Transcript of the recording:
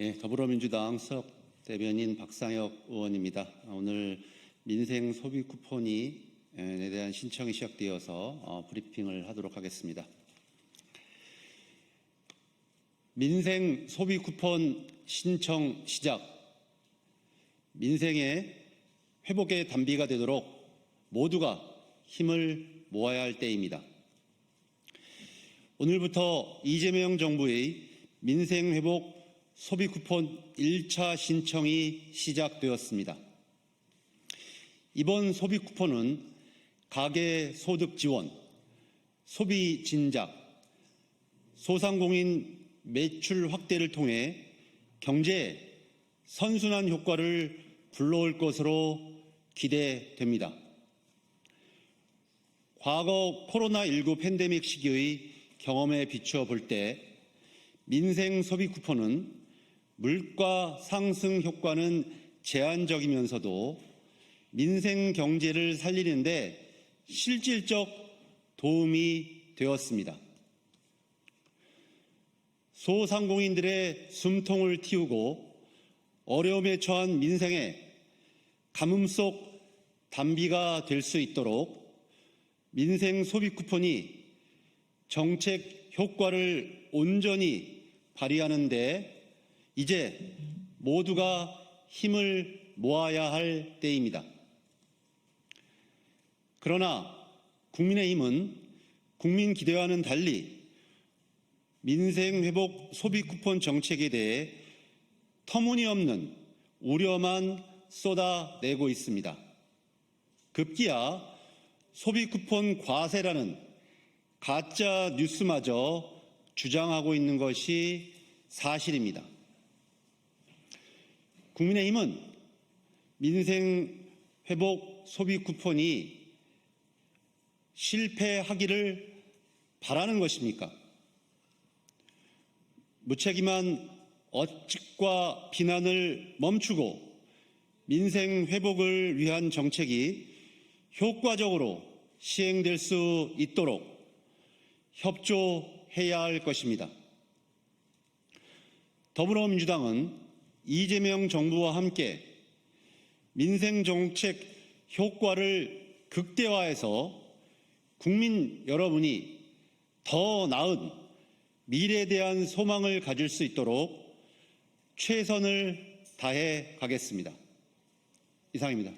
예, 더불어민주당 수석 대변인 박상혁 의원입니다. 오늘 민생 소비 쿠폰이 에 대한 신청이 시작되어서 어, 브리핑을 하도록 하겠습니다. 민생 소비 쿠폰 신청 시작. 민생의 회복의 단비가 되도록 모두가 힘을 모아야 할 때입니다. 오늘부터 이재명 정부의 민생 회복 소비 쿠폰 1차 신청이 시작되었습니다. 이번 소비 쿠폰은 가계 소득 지원, 소비 진작, 소상공인 매출 확대를 통해 경제 선순환 효과를 불러올 것으로 기대됩니다. 과거 코로나19 팬데믹 시기의 경험에 비추어 볼 때 민생 소비 쿠폰은 물가 상승 효과는 제한적이면서도 민생 경제를 살리는데 실질적 도움이 되었습니다. 소상공인들의 숨통을 틔우고 어려움에 처한 민생에 가뭄 속 단비가 될 수 있도록 민생 소비 쿠폰이 정책 효과를 온전히 발휘하는 데 이제 모두가 힘을 모아야 할 때입니다. 그러나 국민의힘은 국민 기대와는 달리 민생 회복 소비 쿠폰 정책에 대해 터무니없는 우려만 쏟아내고 있습니다. 급기야 소비 쿠폰 과세라는 가짜 뉴스마저 주장하고 있는 것이 사실입니다. 국민의힘은 민생 회복 소비 쿠폰이 실패하기를 바라는 것입니까? 무책임한 어측과 비난을 멈추고 민생 회복을 위한 정책이 효과적으로 시행될 수 있도록 협조해야 할 것입니다. 더불어민주당은 이재명 정부와 함께 민생 정책 효과를 극대화해서 국민 여러분이 더 나은 미래에 대한 소망을 가질 수 있도록 최선을 다해 가겠습니다. 이상입니다.